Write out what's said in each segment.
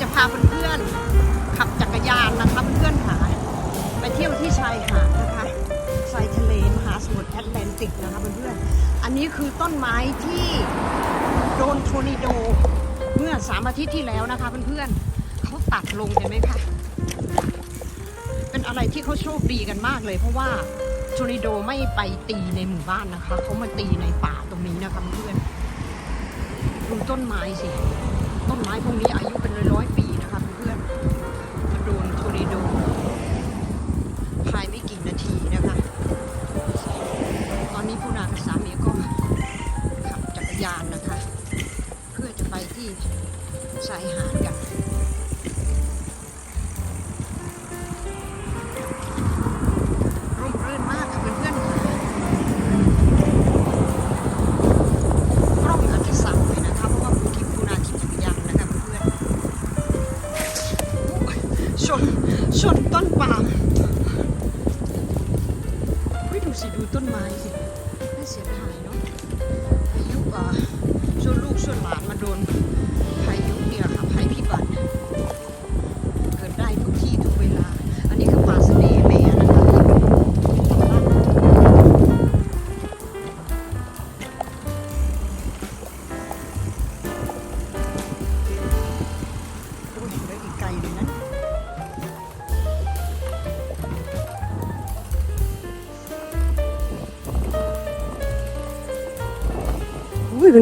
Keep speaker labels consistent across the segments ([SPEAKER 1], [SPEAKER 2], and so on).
[SPEAKER 1] จะพาเพื่อนๆขับจักรยานนะคะเพื่อนๆค่ะไปเที่ยวที่ชายหาดนะคะชายทะเลมหาสมุทรแอตแลนติกนะคะเพื่อนๆอันนี้คือต้นไม้ที่โดนโทนิโดเมื่อสามอาทิตย์ที่แล้วนะคะเพื่อนๆเขาตัดลงเห็นไหมคะเป็นอะไรที่เขาโชคดีกันมากเลย เพราะว่าโทนิโดไม่ไปตีในหมู่บ้านนะคะเขามาตีในป่าตรงนี้นะคะเพื่อนๆดูต้นไม้สิ ต้นไม้พวกนี้อายุเป็นร้อยๆปีนะคะเพื่อนมาโดนโทรนิโดภายไม่กี่นาทีนะคะ ตอนนี้ผู้นางสามีก็ขับจักรยานนะคะ เพื่อจะไปที่ชายหาด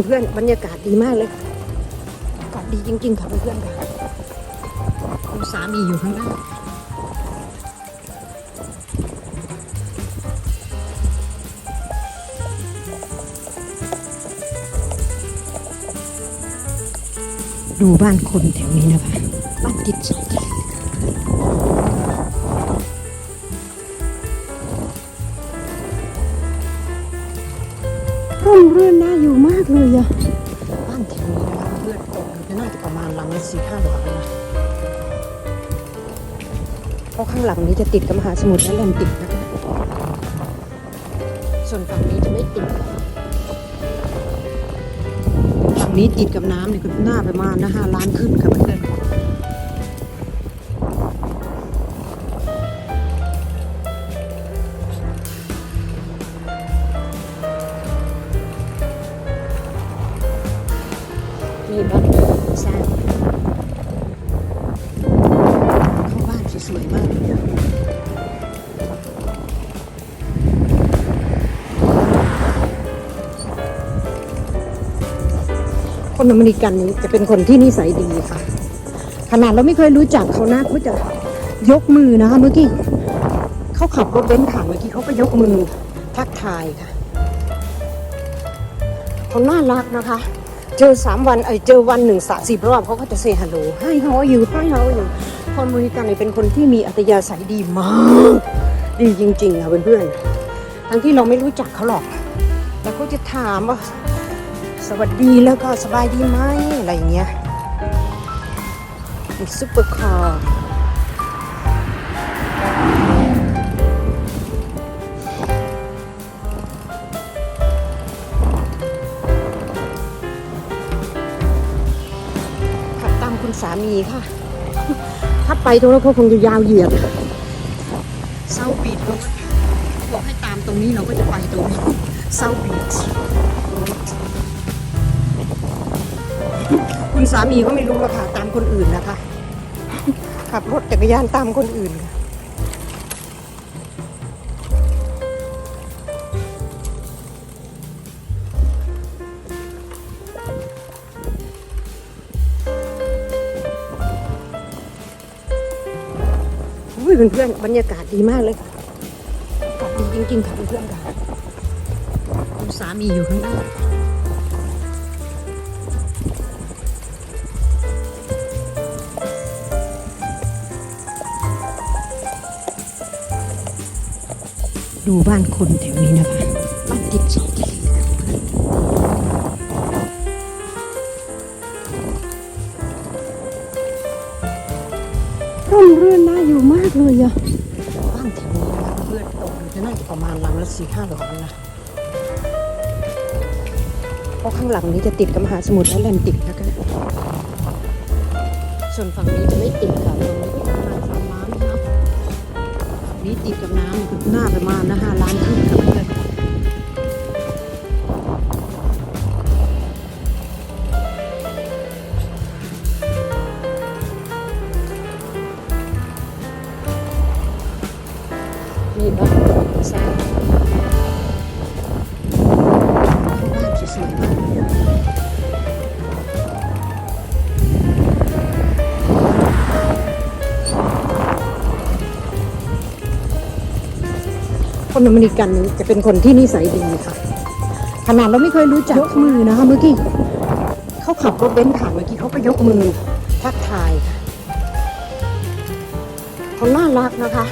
[SPEAKER 1] เพื่อนๆบรรยากาศดีมากเลยอากาศดีจริงๆค่ะเพื่อนๆค่ะคุณสามีอยู่ข้างหน้าดูบ้านคนแถวนี้นะคะบ้านติดชายางหลังนี้จะติดกับมหาสมุทรแอตแลนติกนะคะส่วนฝั่งนี้จะไม่ติด ฝั่งนี้ติดกับน้ำเนี่ยก็หน้าประมาณนะห้าล้านขึ้นค่ะ คนอเมริกันนี่จะเป็นคนที่นิสัยดีค่ะ ขนาดเราไม่เคยรู้จักเขานะเขาจะยกมือนะคะเมื่อกี้เขาขับรถเบนซ์ผ่านเมื่อกี้เขาก็ยกมือทักทายค่ะเขาน่ารักนะคะ เจอสามวันเอเจอวันหนึ่งสามสิบรอบเขาก็จะเซฮัลโหลให้เขาอยู่ให้เขาอยู่คนอเมริกันนี่เป็นคนที่มีอัตยาศัยดีมากดีจริงๆค่ะเพื่อนๆทั้งที่เราไม่รู้จักเขาหรอก แล้วก็จะถามว่า สวัสดีแล้วก็สบายดีไหมอะไรอย่างเงี้ยมีซุปเปอร์คาร์ขับตามคุณสามีค่ะ ถ้าไปตรงนั้นเขาคงจะยาวเหยียดเซาบีดเขาบอกให้ตามตรงนี้เราก็จะไปตรงนี้เซาบีด คุณสามีก็ไม่รู้หรอกค่ะตามคนอื่นนะคะ ขับรถจักรยานตามคนอื่นค่ะอุ้ยเพื่อนๆบรรยากาศดีมากเลยค่ะอากาศดีจริงๆค่ะเพื่อนๆค่ะคุณสามีอยู่ข้างหน้า ดูบ้านคนแถวนี้นะคะบ้านติดชายทะเลร่มรื่นน่าอยู่มากเลยอะบ้านแถวนี้นะคะเพื่อนตกจะน่าจะประมาณหลังละสี่ห้าหลังนะเพราะข้างหลังนี้จะติดกับมหาสมุทรแอตแลนติกนะคะส่วนฝั่งนี้จะไม่ติดกับตรงนี้ นี้ติดกับน้ำหน้าประมาณนะห้าล้านขึ้นค่ะเอเมริกันจะเป็นคนที่นิสัยดีค่ะขนาดเราไม่เคยรู้จักยกมือนะคะเมื่อกี้เขาขับรถเบนซ์ผ่านเมื่อกี้เขาก็ยกมือทักทายค่ะเขาน่ารักนะคะ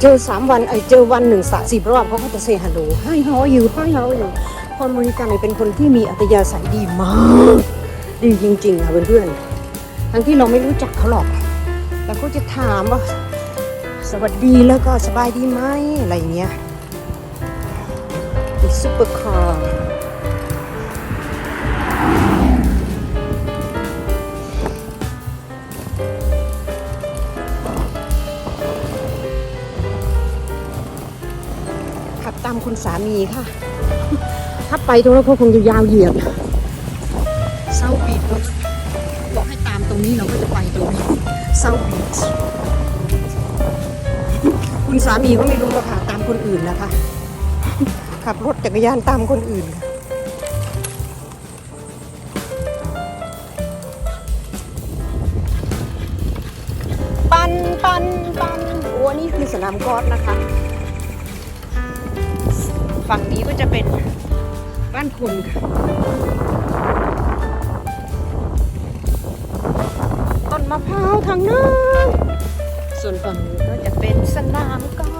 [SPEAKER 1] เจอสามวันเอเจอวันหนึ่งสะสิบรอบเขาก็จะเซฮัลโหลให้เขาอยู่ให้เขาอยู่คนอเมริกันเนี่ยเป็นคนที่มีอัตยาศัยดีมาก ดีจริงๆค่ะเพื่อนๆทั้งที่เราไม่รู้จักเขาหรอกแล้วก็จะถามว่าสวัสดีแล้วก็สบายดีไหมอะไรเงี้ย ซุปเปอร์คาร์ขับตามคุณสามีค่ะ ถ้าไปตรงนั้นก็คงจะยาวเหยียดเซาบีดบอกให้ตามตรงนี้เราก็จะไปตรงนี้เซาบีดคุณสามีก็ไม่รู้หรอกค่ะ ตามคนอื่นนะคะ ขับรถจักรยานตามคนอื่นค่ะปันปันปันโอ้นี่คือสนามกอล์ฟนะคะ ฝั่งนี้ก็จะเป็นบ้านคนค่ะต้นมะพร้าวทางนั้นส่วนฝั่งนี้ก็จะเป็นสนามกอล์ฟ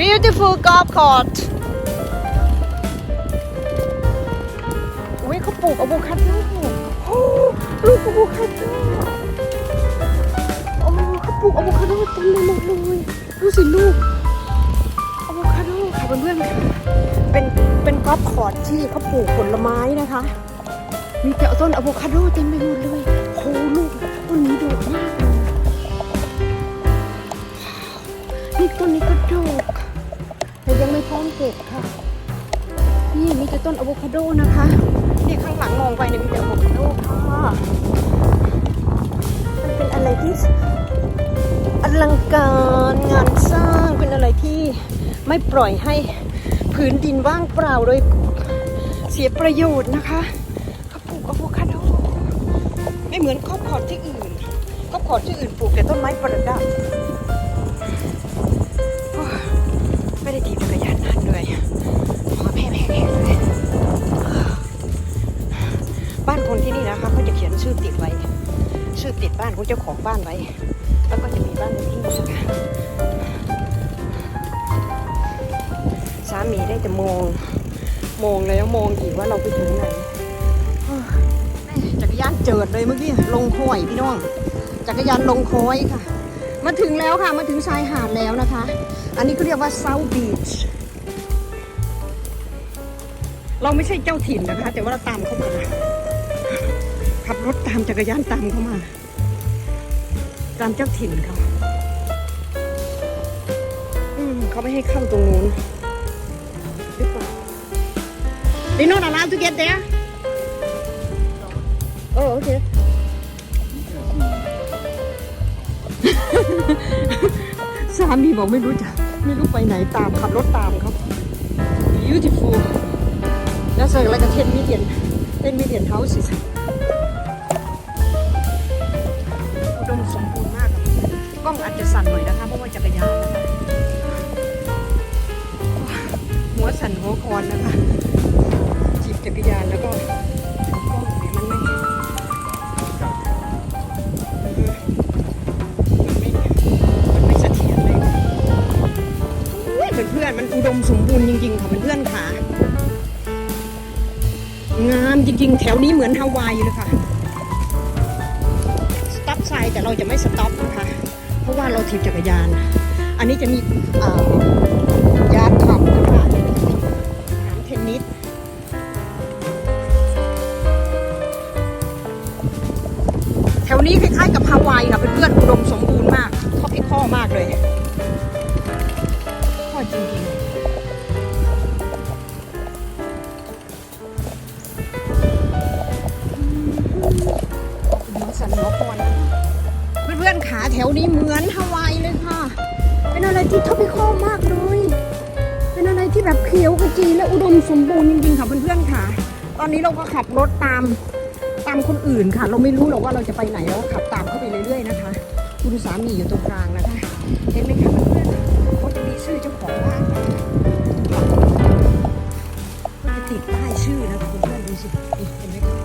[SPEAKER 1] Beautiful golf court อุ้ยเขาปลูกอะโวคาโดโอ้ลูกอะโวคาโดโอ้เขาปลูกอะโวคาโดเต็มไปหมดเลยดูสิลูกอะโวคาโดค่ะเพื่อนๆเป็นเป็นกอล์ฟคอร์ทที่เขาปลูกผลไม้นะคะ มีแต่ต้นอะโวคาโดเต็มไปหมดเลยโหลูกต้นนี้โดดมากเลยนี่ต้นนี้ก็โดก ไม่พร้อมเก็บค่ะ นี่มีแต่ต้นอะโวคาโดนะคะนี่ข้างหลังมองไปเนี่ยมีแต่อะโวคาโดค่ะมันเป็นอะไรที่อลังการงานสร้างเป็นอะไรที่ไม่ปล่อยให้ผืนดินว่างเปล่าโดยเสียประโยชน์นะคะเขาปลูกอะโวคาโดไม่เหมือนครอบครอดที่อื่นครอบครอดที่อื่นปลูกแต่ต้นไม้ประดับ คนที่นี่นะคะเขาจะเขียนชื่อติดไว้ ชื่อติดบ้านของเจ้าของบ้านไว้ แล้วก็จะมีบ้านเลขที่นะคะสามีได้แต่มองมองแล้วมองอีกว่าเราไปถึงไหนจักรยานเจิดเลยเมื่อกี้ลงคอยพี่น้อง จักรยานลงคอยค่ะ มาถึงแล้วค่ะมาถึงชายหาดแล้วนะคะ อันนี้ก็เรียกว่าเซาบีชเราไม่ใช่เจ้าถิ่นนะคะ แต่ว่าเราตามเข้ามา ถตามจักรยานตามเข้ามา ตามเจ้าถิ่นเขาอืมเขาไม่ให้เข้าตรงนู้นหรือเปล่า They not allowed to get there Oh, okay. สามีบอกไม่รู้จะไม่รู้ไปไหนตามขับรถตามเขา beautiful that's like a 10 million 10 million houses อนนะคะจีบจักรยานแล้วก็กล้องเนี่ยมันไม่มันไม่มันไม่เสถียรเลยอุ๊ยเพื่อนๆมันอุดมสมบูรณ์จริงๆค่ะเพื่อนๆค่ะงามจริงๆ แถวนี้เหมือนฮาวายเลยค่ะสต็อปไซด์แต่เราจะไม่สต็อปนะคะ เพราะว่าเราถีบจักรยาน อันนี้จะมีอ่าายค่ะเพื่อนๆอุดมสมบูรณ์มากท็อปพิข้อมากเลยข้อจริงๆสันหัวคอนะเพื่อนๆขาแถวนี้เหมือนฮาวายเลยค่ะ เป็นอะไรที่ท็อปพิข้อมากเลย เป็นอะไรที่แบบเขียวขจีและอุดมสมบูรณ์จริงๆค่ะเพื่อนๆค่ะ ตอนนี้เราก็ขับรถตาม ตามคนอื่นค่ะ เราไม่รู้หรอกว่าเราจะไปไหนเราก็ขับตามเข้าไปเรื่อยๆนะคะ คุณสามีอยู่ตรงกลางนะคะ เห็นไหมคะเพื่อนๆเขาจะมีชื่อเจ้าของบ้านนะคะก็จะติดป้ายชื่อนะคะเพื่อนๆดูสิเห็นไหมคะ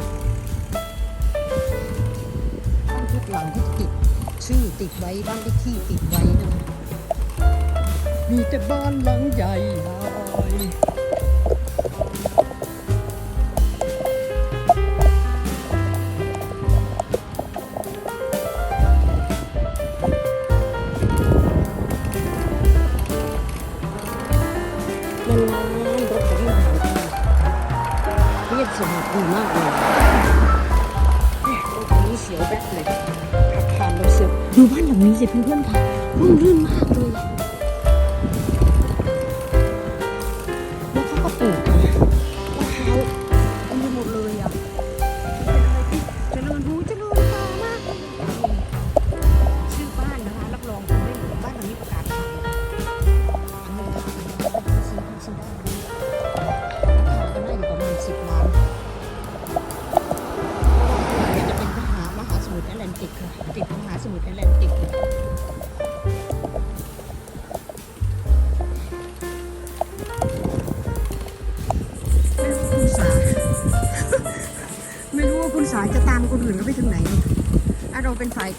[SPEAKER 1] บ้านทุกหลังเขาจะติดชื่อติดไว้บ้านเลขที่ติดไว้นะคะมีแต่บ้านหลังใหญ่หลาย ยวแบ๊กเลยขับผ่านเราเสียวดูบ้านหลังนี้สิเพื่อนๆค่ะร่มรื่นมากเลย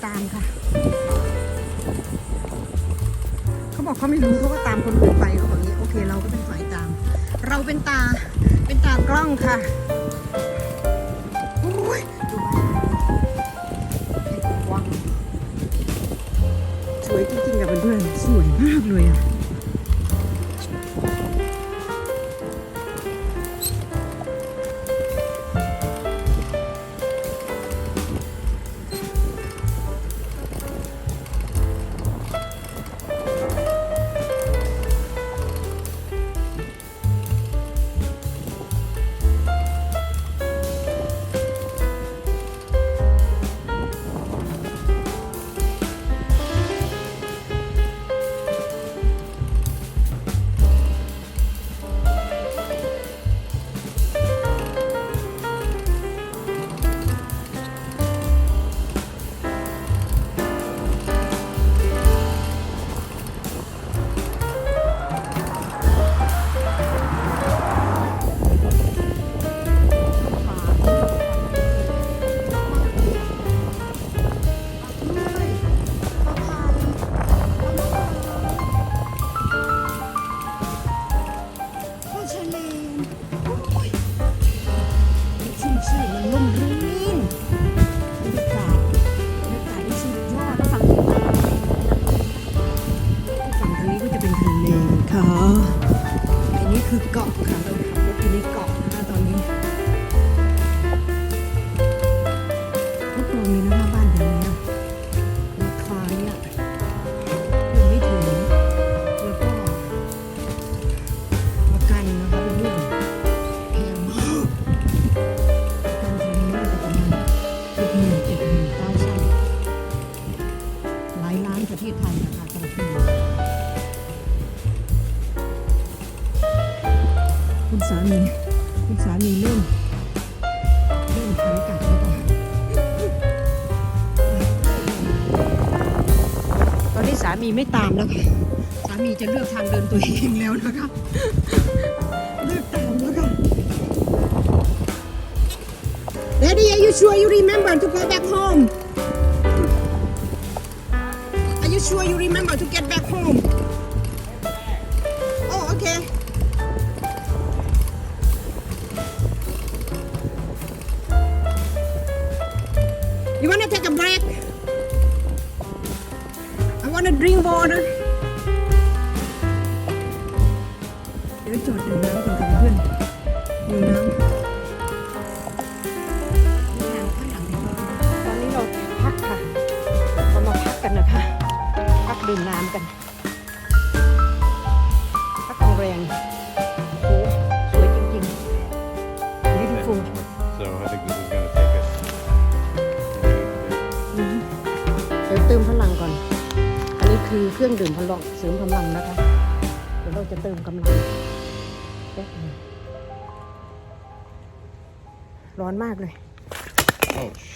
[SPEAKER 1] ตามค่ะ เขาบอกเขาไม่รู้เขาก็ตามคนอื่นไปเขาบอกนี้โอเค เราก็เป็นสายตาม เราเป็นตาเป็นตากล้องค่ะ คุณสามีเริ่มเริ่มขันกัดแล้วค่ะตอนนี้สามีไม่ตามแล้วค่ะสามีจะเลือกทางเดินตัวเองแล้วนะคะเลือกตามแล้วค่ะ Daddy are you sure you remember to go back home Are you sure you remember to get back home You wanna take a break? I wanna drink water รื่องดื่มพลังเสริมกำลังนะคะเดี๋ยวเราจะเติมกำลังแป๊บนึงร้อนมากเลย
[SPEAKER 2] Oh.